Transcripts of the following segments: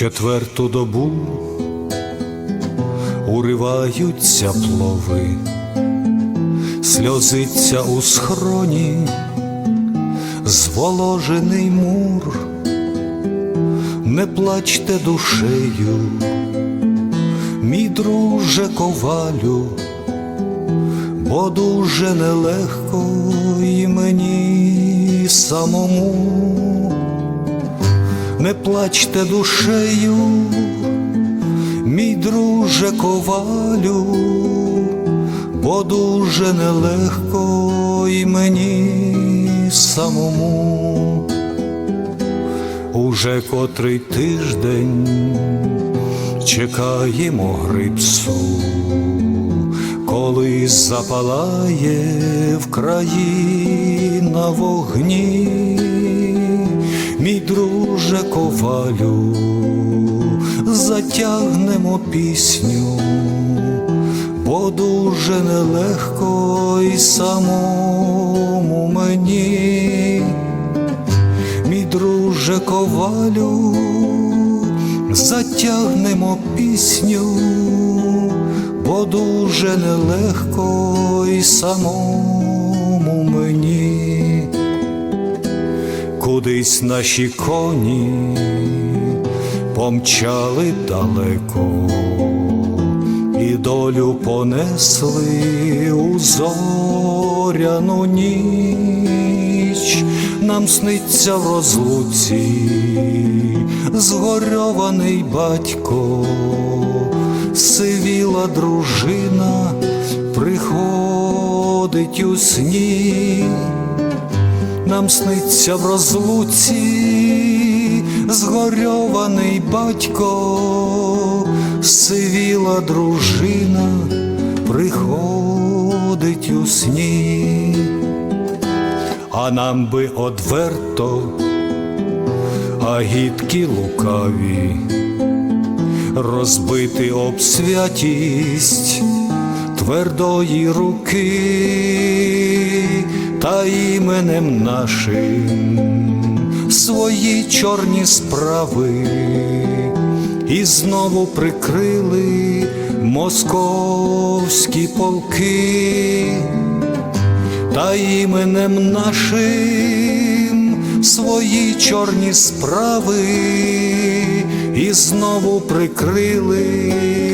четверту добу уриваються плови, сльозиться у схроні, зволожений мур, не плачте душею, мій друже ковалю, бо дуже нелегко і мені самому не плачте душею, мій друже ковалю, бо дуже нелегко і мені самому. Уже котрий тиждень чекаємо грипсу, коли запалає в краї на вогні мій друже ковалю, затягнемо пісню, бо дуже нелегко і самому мені, мій друже ковалю, затягнемо пісню, бо дуже нелегко і самому мені кудись наші коні помчали далеко, і долю понесли у зоряну ніч, нам сниться в розлуці згорьований батько, сивіла дружина приходить у сні нам сниться в розлуці згорьований батько, сивіла дружина приходить у сні, а нам би одверто, а гідкі лукаві, розбити об святість твердої руки та іменем нашим свої чорні справи і знову прикрили московські полки, та іменем нашим свої чорні справи і знову прикрили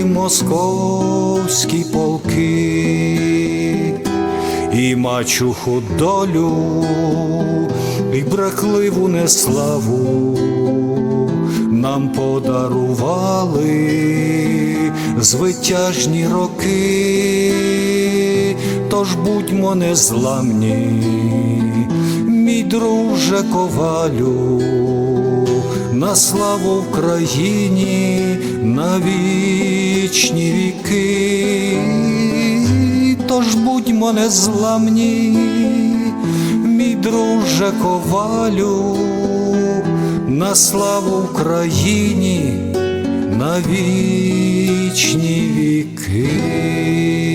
московські полки і мачуху долю, і брехливу неславу нам подарували звитяжні роки, тож будьмо незламні, мій друже ковалю, на славу Україні на вічні віки тож будьмо незламні, мій друже ковалю, на славу Україні на вічні віки.